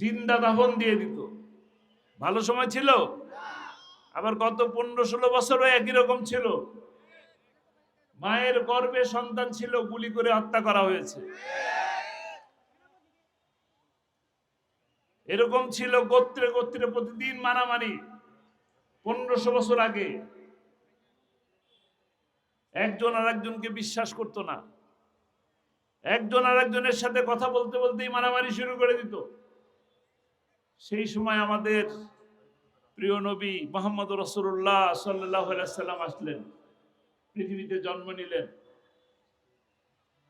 জিন্দা দাফন দিয়ে দিত। ভালো সময় ছিল? আবার গত পনেরো ষোলো বছরও একই রকম ছিল? মায়ের গর্ভে সন্তান ছিল, গুলি করে হত্যা করা হয়েছে। এরকম ছিল গোত্রে গোত্রে প্রতিদিন মারামারি পনেরোশো বছর আগে। একজন আর একজনকে বিশ্বাস করতো না। একজন আর একজনের সাথে কথা বলতে বলতেই মারামারি শুরু করে দিত। সেই সময় আমাদের প্রিয় নবী মোহাম্মদ রসুল্লাহ সাল্লাহ সাল্লাম আসলেন, পৃথিবীতে জন্ম নিলেন।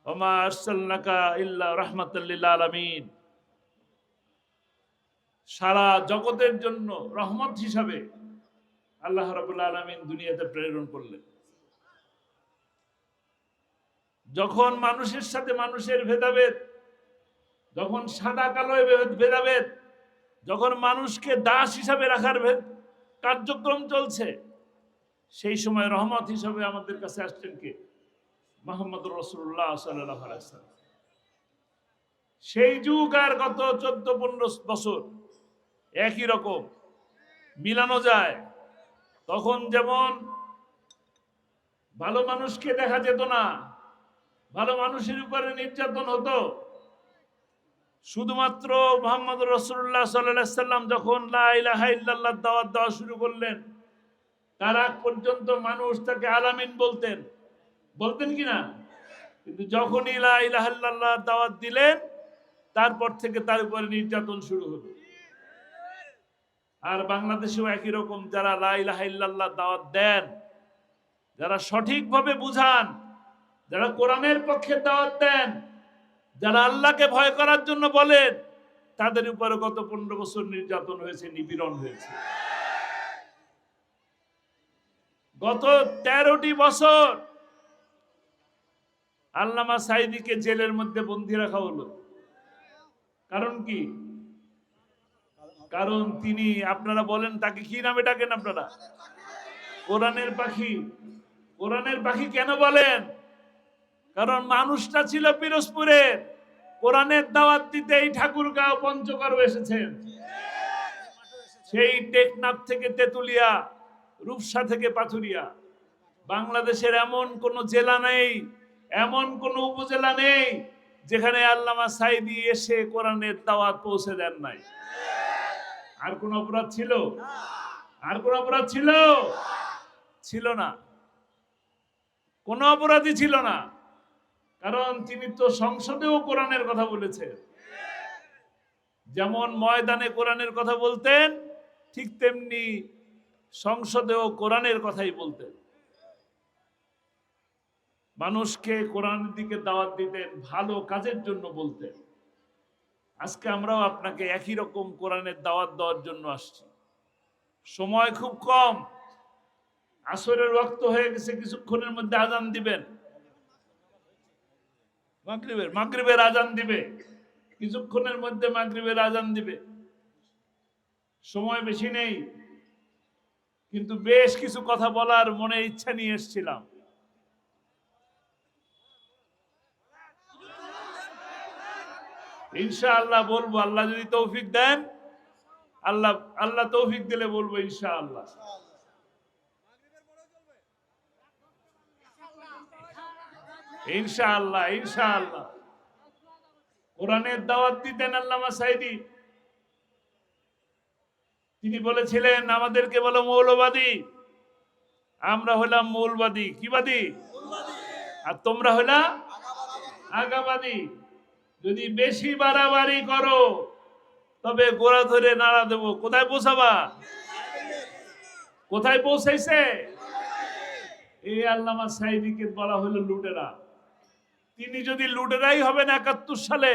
ওমা আরসালনাকা ইল্লা রহমাতাল্লিল আলামিন। সারা জগতের জন্য রহমত হিসাবে আল্লাহ রাবুল্লাহ আলমিন দুনিয়াতে প্রেরণ করলেন। যখন মানুষের সাথে মানুষের ভেদাভেদ, যখন সাদা কালো ভেদাভেদ যখন মানুষকে দাস হিসাবে রাখার কার্যক্রম চলছে, সেই সময় রহমত হিসাবে আমাদের কাছে আসছেন কে? মোহাম্মদ রসুল্লাহ সাল্লাহ সেই যুগ আর গত চোদ্দ পনেরো বছর একই রকম, মিলানো যায়। তখন যেমন ভালো মানুষকে দেখা যেত না, ভালো মানুষের উপরে নির্যাতন হতো শুধুমাত্র মোহাম্মদ রসুল্লাহ সাল্লাম যখন লাহ দাওয়াত দেওয়া শুরু করলেন, তার আগ পর্যন্ত মানুষ তাকে আলামিন বলতেন। বলতেন কি না? কিন্তু যখনই লাহ দাওয়াত দিলেন, তারপর থেকে তার উপরে নির্যাতন শুরু হলো। আর বাংলাদেশেও একই রকম, যারা লাইলাহাইল্লাহ দাওয়াত দেন, যারা সঠিকভাবে বুঝান, যারা কোরআনের পক্ষে দাওয়াত দেন যারা আল্লাহকে ভয় করার জন্য বলেন, তাদের উপরে গত পনেরো বছর নির্যাতন হয়েছে, নিপীড়ন হয়েছে। গত তেরোটি বছর আল্লামা সাইদিকে জেলের মধ্যে বন্দি রাখা হলো। কারণ কি? কারণ তিনি, আপনারা বলেন, তাকে কি নামে ডাকেন আপনারা? কোরআনের পাখি। কোরআনের পাখি কেন বলেন? কারণ মানুষটা ছিল পিরোজপুরের। কোরআনের দাওয়াত দিতে এই ঠাকুরগাঁও পঞ্চগড় এসেছেন। সেই টেকনাফ থেকে তেতুলিয়া, রূপসা থেকে পাথুরিয়া। বাংলাদেশের এমন কোন জেলা নেই, এমন কোন উপজেলা নেই যেখানে আল্লামা সাইদি এসে কোরআনের দাওয়াত পৌঁছে দেন নাই। আর কোন অপরাধ ছিল? আর কোন অপরাধ ছিল? ছিল না। কোন অপরাধী ছিল না। কারণ তিনি তো সংসদেও কোরআনের কথা বলেছেন। যেমন ময়দানে কোরআনের কথা বলতেন, ঠিক তেমনি সংসদেও কোরআনের কথাই বলতেন। মানুষকে কোরআনের দিকে দাওয়াত দিতেন, ভালো কাজের জন্য বলতেন। আজকে আমরাও আপনাকে একই রকম কোরআনের দাওয়াত দেওয়ার জন্য আসছি। সময় খুব কম। আসরের রক্ত হয়ে গেছে, কিছুক্ষণের মধ্যে আজান দিবেন। মাগরিবের মাগরিবের আজান দিবে। কিছুক্ষণের মধ্যে মাগরিবের আজান দিবে। সময় বেশি নেই। কিন্তু বেশ কিছু কথা বলার মনে ইচ্ছা নিয়ে এসেছিলাম। ইনশাআল্লাহ বলব, আল্লাহ যদি তৌফিক দেন, আল্লাহ আল্লাহ তৌফিক দিলে বলব ইনশাআল্লাহ। ইনশাআল্লাহ ইনশাআল্লাহ। কোরআনের দাওয়াত দিতেন আল্লামা সাইদি। তিনি বলেছিলেন, আমাদেরকে বলো মৌলবাদী। আমরা হলাম মৌলবাদী। কিবাদী আর তোমরা হলা আগাবাদী। যদি বেশি বাড়াবাড়ি করো, তবে গোড়া ধরে নাড়া দেবো। কোথায় পৌঁছাবা? কোথায় পৌঁছাইছে? এই আল্লামা সাইদিকে বলা হলো লুটেরা। তিনি যদি লুটেরাই হবেন একাত্তর সালে,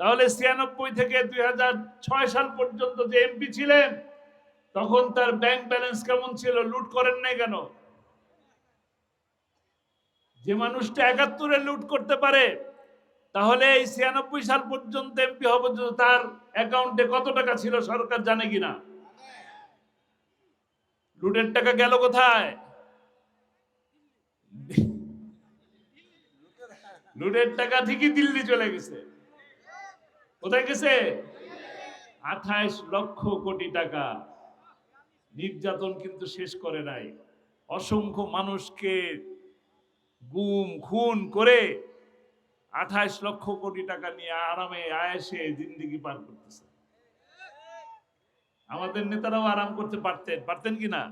তাহলে ছিয়ানব্বই থেকে দুই হাজার ছয় সাল পর্যন্ত যে এমপি ছিলেন, তখন তার ব্যাংক ব্যালেন্স কেমন ছিল? লুট করেন নাই কেন? যে মানুষটা একাত্তরে লুট করতে পারে, তাহলে এই ছিয়ানব্বই সাল পর্যন্ত এমপি পর্যন্ত তার অ্যাকাউন্টে কত টাকা ছিল? সরকার জানে কিনা? লুটের টাকা গেল কোথায়? লুটের টাকা ঠিকই দিল্লি চলে গেছে। কোথায় গেছে? আঠাইশ লক্ষ কোটি টাকা। নির্যাতন কিন্তু শেষ করে নাই। অসংখ্য মানুষকে গুম, খুন করে আঠাইশ লক্ষ কোটি টাকা নিয়ে আরামে, আয়েসে জিন্দিগি পার করতেছে। আমাদের নেতারাও আরাম করতে পারতেন। পারতেন কি না?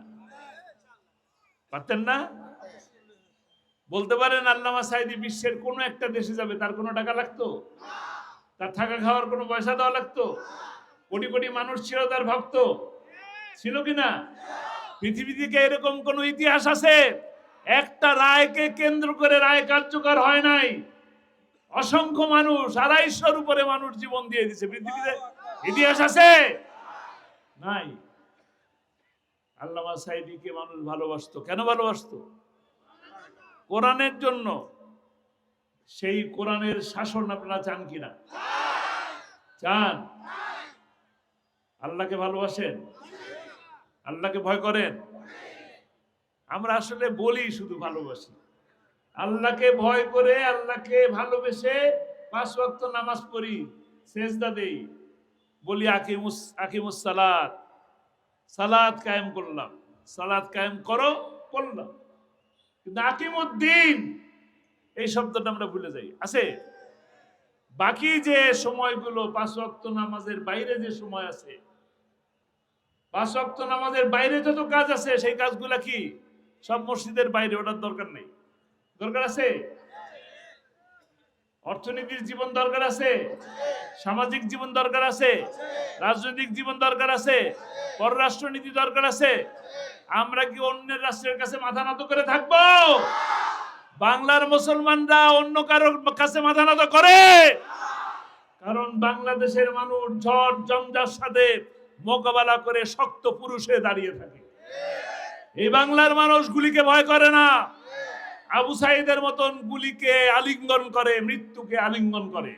পারতেন না? বলতে পারেন আল্লামা সাইদি বিশ্বের কোনো একটা দেশে যাবে, তার কোনো টাকা লাগতো? তার থাকা খাওয়ার কোনো পয়সা দেওয়া লাগতো? কোটি কোটি মানুষ ছিল, তার ভক্ত ছিল কি না? পৃথিবী থেকে এরকম কোন ইতিহাস আছে? একটা রায়কে কেন্দ্র করে রায় কার্যকর হয় নাই। অসংখ্য মানুষ, আড়াইশোর উপরে মানুষ জীবন দিয়ে দিছে। পৃথিবীতে ইতিহাস আছে? নাই। আল্লামা সাইদিকে মানুষ ভালোবাসতো। কেন ভালোবাসতো? কোরআনের জন্য, সেই কোরআনের শাসন আপনারা চান কিনা? চান? আল্লাহকে ভালোবাসেন? আল্লাহকে ভয় করেন? আমরা আসলে বলি শুধু ভালোবাসি। আল্লাহকে ভয় করে আল্লাহকে ভালোবেসে পাঁচ ওয়াক্ত নামাজ পড়ি, সেজদা দেই। বলি, আকিমুস আকিমুস সালাত সালাত কায়েম করলাম। সালাত কায়েম করো করলাম কিন্তু আকিমুদ্দিন এই শব্দটা আমরা ভুলে যাই। আছে? বাকি যে সময়গুলো, পাঁচ ওয়াক্ত নামাজের বাইরে যে সময় আছে, পাঁচ ওয়াক্ত নামাজের বাইরে যত কাজ আছে, সেই কাজগুলা কি? সব মসজিদের বাইরে, ওটার দরকার নেই। দরকার আছে? অর্থনীতির জীবন দরকার আছে? সামাজিক জীবন দরকার আছে? রাজনৈতিক জীবন দরকার আছে? পররাষ্ট্রনীতি দরকার আছে? আমরা কি অন্যের রাষ্ট্রের কাছে মাথা নত করে থাকব? বাংলার মুসলমানরা অন্য কারোর কাছে মাথা নত করে? কারণ বাংলাদেশের মানুষ ঝড় জঞ্জার সাথে মোকাবেলা করে শক্ত পুরুষে দাঁড়িয়ে থাকে। এই বাংলার মানুষ গুলিকে ভয় করে না। আবু সাইদের মতন গুলিকে আলিঙ্গন করে, মৃত্যুকে আলিঙ্গন করে।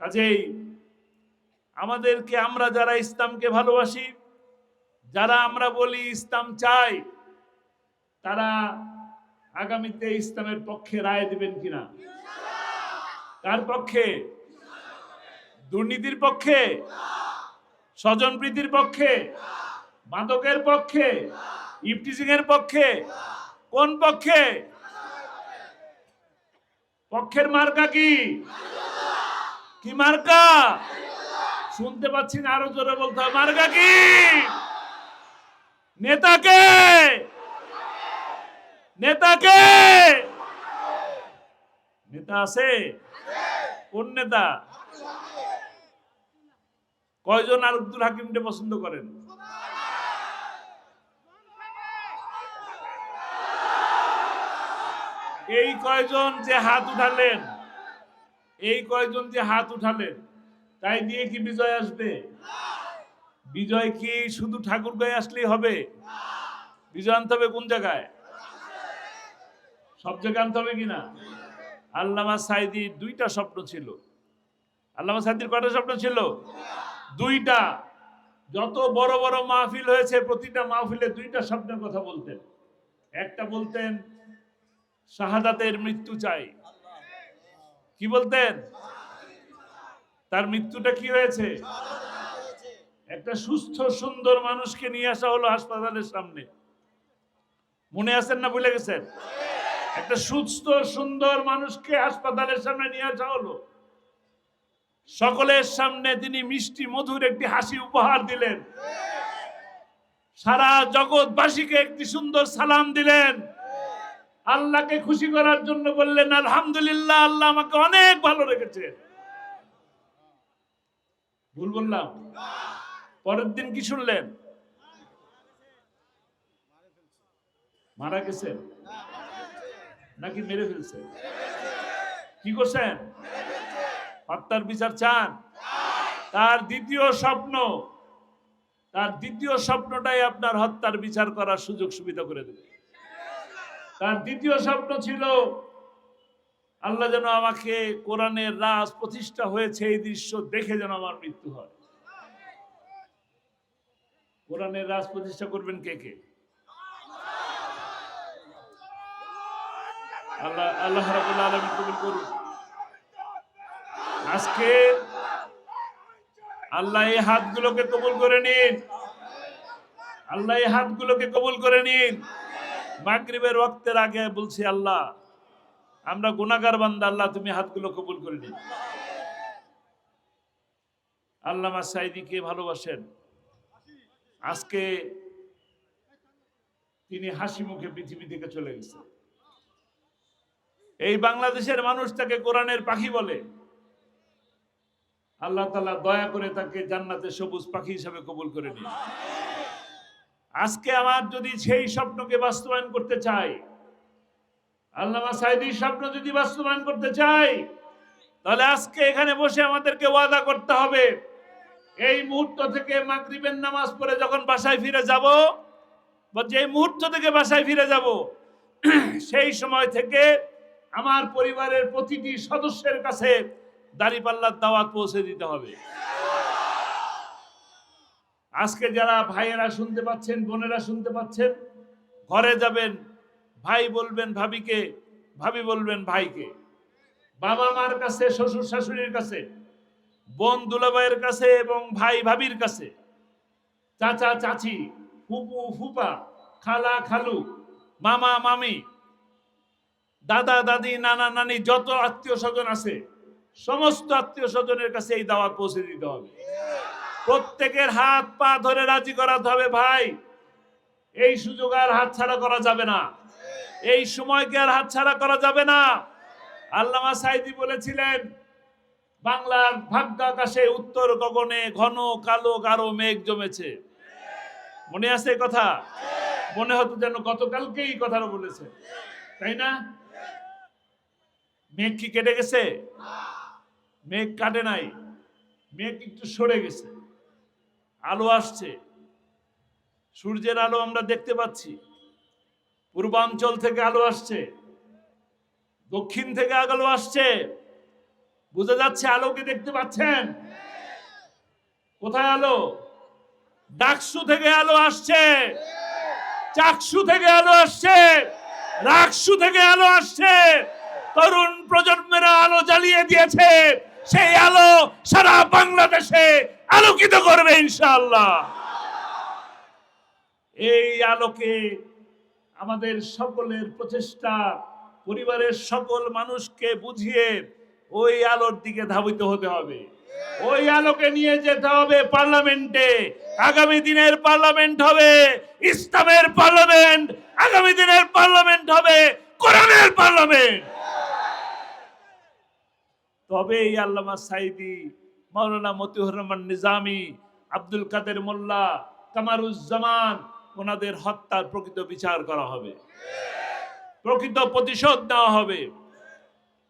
কাজেই আমাদেরকে, আমরা যারা ইসলামকে ভালোবাসি যারা আমরা বলি ইসলাম চাই, তারা আগামীতে ইসলামের পক্ষে রায় দিবেন কিনা? কার পক্ষে? দুর্নীতির পক্ষে? স্বজন স্বজনপ্রীতির পক্ষে? মাদকের পক্ষে? ইফটিজিং এর পক্ষে? কোন পক্ষে? পক্ষের মার্কা কি? কি মার্কা? শুনতে পাচ্ছি না, আরও জোরে বলতে হবে। মার্কা কি? নেতাকে! নেতাকে! নেতা আছে? কোন নেতা? কয়জন আর আব্দুল হাকিমকে পছন্দ করেন? এই কয়জন যে হাত উঠালেন? এই কয়জন যে হাত উঠালেন? তাই দিয়ে কি বিজয় আসবে? বিজয় কি শুধু ঠাকুর গায়ে আসলেই হবে? বিজয় আনতে হবে কোন জায়গায়? সব জায়গায় আনতে হবে কিনা আল্লামা সাইদির দুইটা স্বপ্ন ছিল। আল্লামা সাইদির কয়টা স্বপ্ন ছিল? দুইটা। যত বড় বড় মাহফিল হয়েছে, প্রতিটা মাহফিলে দুইটা স্বপ্নের কথা বলতেন। একটা বলতেন, শাহাদাতের মৃত্যু চাই। কি বলতেন? তার মৃত্যুটা কি হয়েছে? একটা সুস্থ, সুন্দর মানুষকে নিয়ে আসা হলো হাসপাতালের সামনে। মনে আছেন না ভুলে গেছেন? একটা সুস্থ, সুন্দর মানুষকে হাসপাতালের সামনে নিয়ে আসা হলো। সকলের সামনে তিনি মিষ্টি, মধুর একটি হাসি উপহার দিলেন। সারা জগৎবাসীকে একটি সুন্দর সালাম দিলেন। আল্লাহকে খুশি করার জন্য বললেন, আলহামদুলিল্লাহ, আল্লাহ আমাকে অনেক ভালো রেখেছে। ভুল বললাম? পরের দিন কি শুনলেন? মারা গেছেন নাকি মেরে ফেলছে? কি করছেন? হত্যার বিচার চান? তার দ্বিতীয় স্বপ্ন, তার দ্বিতীয় স্বপ্নটাই আপনার হত্যার বিচার করার সুযোগ সুবিধা করে দেবে। তার দ্বিতীয় স্বপ্ন ছিল, আল্লাহ যেন আমাকে কোরআনের রাজ প্রতিষ্ঠা হয়েছে এই দৃশ্য দেখে যেন আমার মৃত্যু হয়। কোরআনের রাজ প্রতিষ্ঠা করবেন কে কে? আল্লাহ আল্লাহ রাবুল আলমী কবুল করুন আজকে আল্লাহ এই হাতগুলোকে কবুল করে নিন। আল্লাহ এই হাতগুলোকে কবুল করে নিন। মাগরিবের রক্তের আগে বলছি, আল্লাহ, আমরা গুনাহগার বান্দা, আল্লাহ, তুমি হাতগুলো কবুল করে নিন। আল্লামা সাইদিকে ভালোবাসেন? আজকে তিনি হাসি মুখে পৃথিবী থেকে চলে গেছে। এই বাংলাদেশের মানুষ তাকে কোরআনের পাখি বলে। আল্লাহ তালা দয়া করে তাকে জান্নাতে সবুজ পাখি হিসাবে কবুল করে নিন। আজকে আমার যদি সেই স্বপ্নকে বাস্তবায়ন করতে চাই, আল্লামা সাইদির স্বপ্ন যদি বাস্তবায়ন করতে চাই, তাহলে আজকে এখানে বসে আমাদেরকে ওয়াদা করতে হবে। এই মুহূর্ত থেকে মাগরিবের নামাজ পড়ে যখন বাসায় ফিরে যাব, বা যে মুহূর্ত থেকে বাসায় ফিরে যাব, সেই সময় থেকে আমার পরিবারের প্রতিটি সদস্যের কাছে দাঁড়িপাল্লার দাওয়াত পৌঁছে দিতে হবে। আজকে যারা ভাইয়েরা শুনতে পাচ্ছেন, বোনেরা শুনতে পাচ্ছেন, ঘরে যাবেন, ভাই বলবেন ভাবিকে, ভাবি বলবেন ভাইকে। বাবা মার কাছে, শ্বশুর শাশুড়ির কাছে বোন দুলাভাইয়ের কাছে এবং ভাই ভাবির কাছে। চাচা, চাচি, ফুপু, ফুপা, খালা, খালু, মামা, মামি, দাদা, দাদি, নানা, নানি, যত আত্মীয় স্বজন আছে, সমস্ত আত্মীয় স্বজনের কাছে এই দাওয়াত পৌঁছে দিতে হবে। প্রত্যেকের হাত, পা ধরে রাজি করাতে হবে, ভাই। এই সুযোগ আর হাত ছাড়া করা যাবে না। এই সময়কে আর হাত ছাড়া করা যাবে না? আল্লামা সাইদি বলেছিলেন বাংলার ভাগ্যাকাশে উত্তর গগনে ঘন, কালো, গাঢ় মেঘ জমেছে। মনে আছে কথা? মনে হতো যেন গতকালকেই কথাটা বলেছে। তাই না? মেঘ কি কেটে গেছে? মেঘ কাটে নাই। মেঘ একটু সরে গেছে। আলো আসছে। সূর্যের আলো আমরা দেখতে পাচ্ছি। পূর্বাঞ্চল থেকে আলো আসছে। দক্ষিণ থেকে আলো আসছে। বোঝা যাচ্ছে আলোকে দেখতে পাচ্ছেন? কোথায় আলো? ডাকসু থেকে আলো আসছে। চাকসু থেকে আলো আসছে। রাকসু থেকে আলো আসছে। তরুণ প্রজন্মেরা আলো জ্বালিয়ে দিয়েছে। সেই আলো সারা বাংলাদেশে আলোকিত করবে ইনশাআল্লাহ। এই আলোকে আমাদের সকলের প্রচেষ্টা, পরিবারের সকল মানুষকে বুঝিয়ে ওই আলোর দিকে ধাবিত হতে হবে। ওই আলোকে নিয়ে যেতে হবে পার্লামেন্টে। আগামী দিনের পার্লামেন্ট হবে ইসলামের পার্লামেন্ট। আগামী দিনের পার্লামেন্ট হবে কোরআনের পার্লামেন্ট। তবে এই আল্লামা সাইদি, মাওলানা মতিউর রহমান নিজামি, আব্দুল কাদের মোল্লা, কামারুজ্জামান, ওনাদের হত্যার প্রকৃত বিচার করা হবে। প্রকৃত প্রতিশোধ নেওয়া হবে।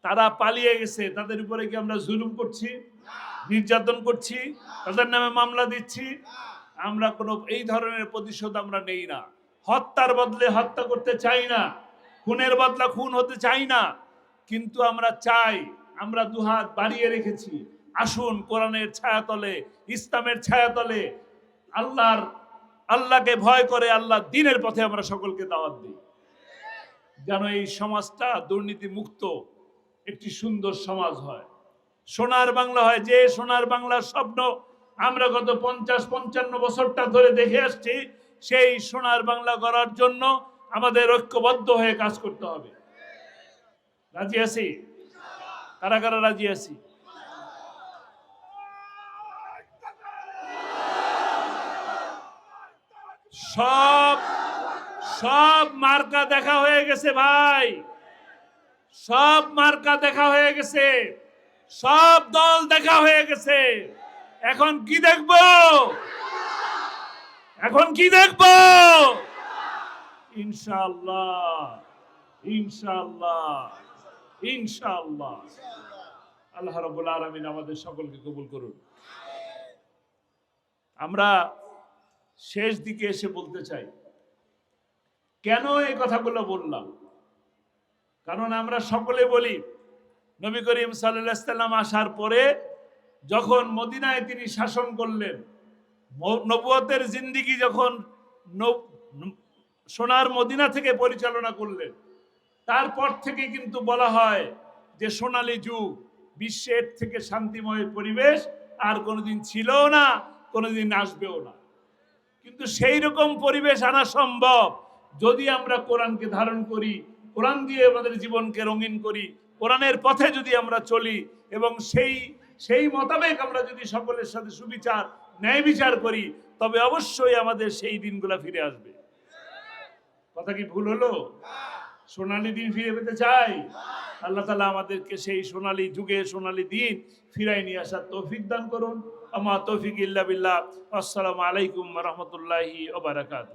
তারা পালিয়ে গেছে। তাদের উপরে কি আমরা জুলুম করছি? নির্যাতন করছি? তাদের নামে মামলা দিচ্ছি? আমরা কোনো এই ধরনের প্রতিশোধ আমরা নেই না। হত্যার বদলে হত্যা করতে চাই না। খুনের বদলা খুন হতে চাই না। কিন্তু আমরা চাই, আমরা দুহাত বাড়িয়ে রেখেছি। আসুন কোরআনের ছায়াতলে, ইসলামের ছায়াতলে, আল্লাহর, আল্লাহকে ভয় করে আল্লাহ দিনের পথে আমরা সকলকে দাওয়াত দিই। যেন এই সমাজটা দুর্নীতি মুক্ত একটি সুন্দর সমাজ হয়। সোনার বাংলা হয়, যে সোনার বাংলার স্বপ্ন আমরা গত পঞ্চাশ, পঞ্চান্ন বছরটা ধরে দেখে আসছি, সেই সোনার বাংলা করার জন্য আমাদের ঐক্যবদ্ধ হয়ে কাজ করতে হবে। রাজি আছি? কারা কারা রাজি আছি? সব সব মার্কা দেখা হয়ে গেছে ভাই। সব মার্কা দেখা হয়ে গেছে। সব দল দেখা হয়ে গেছে। এখন কি দেখব? এখন কি দেখব? ইনশাআল্লাহ ইনশাআল্লাহ ইনশাআল্লাহ। আল্লাহ রাব্বুল আলামিন আমাদের সকলকে কবুল করুন। আমরা শেষ দিকে এসে বলতে চাই, কেন এই কথাগুলো বললাম? কারণ আমরা সকলে বলি, নবী করিম সাল্লাম আসার পরে যখন মদিনায় তিনি শাসন করলেন নবুয়তের জিন্দিগি যখন সোনার মদিনা থেকে পরিচালনা করলেন, তারপর থেকে কিন্তু বলা হয় যে সোনালী যুগ বিশ্বের থেকে শান্তিময় পরিবেশ আর কোনোদিন ছিলও না, কোনোদিন আসবেও না। কিন্তু সেই রকম পরিবেশ আনা সম্ভব যদি আমরা কোরআনকে ধারণ করি কোরআন দিয়ে আমাদের জীবনকে রঙিন করি, কোরআনের পথে যদি আমরা চলি এবং সেই সেই মোতাবেক আমরা যদি সকলের সাথে সুবিচার, ন্যায় বিচার করি, তবে অবশ্যই আমাদের সেই দিনগুলো ফিরে আসবে। কথা কি ভুল হলো? সোনালি দিন ফিরে পেতে চাই? আল্লাহ তালা আমাদেরকে সেই সোনালি যুগে সোনালি দিন ফিরাই নিয়ে আসার তৌফিক দান করুন। আমার তৌফিক ইল্লা বিল্লাহ। আসসালামু আলাইকুম রহমতুল্লাহি ওবারাকাত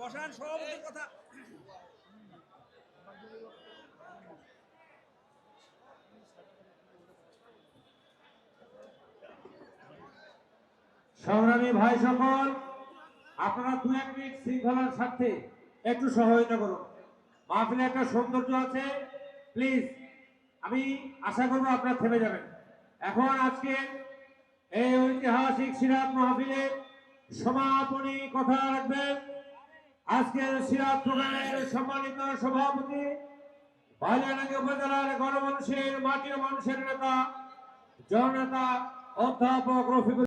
বসান সভাপতির কথা। সংগ্রামী ভাই সকল, আপনারা দু এক মিনিট শৃঙ্খলার স্বার্থে একটু সহযোগিতা করুন। মাহফিলে একটা সৌন্দর্য আছে। প্লিজ, আমি আশা করব আপনারা থেমে যাবেন। এখন আজকে এই ঐতিহাসিক সিরাত মাহফিলে সমাপনী কথা রাখবেন। আজকের সিরাজ প্রোগ্রামের সম্মানিত সভাপতি। বাজারাঙ্গি উপজেলার গণমানুষের মাটির মানুষের নেতা জননেতা অধ্যাপক রফিকুল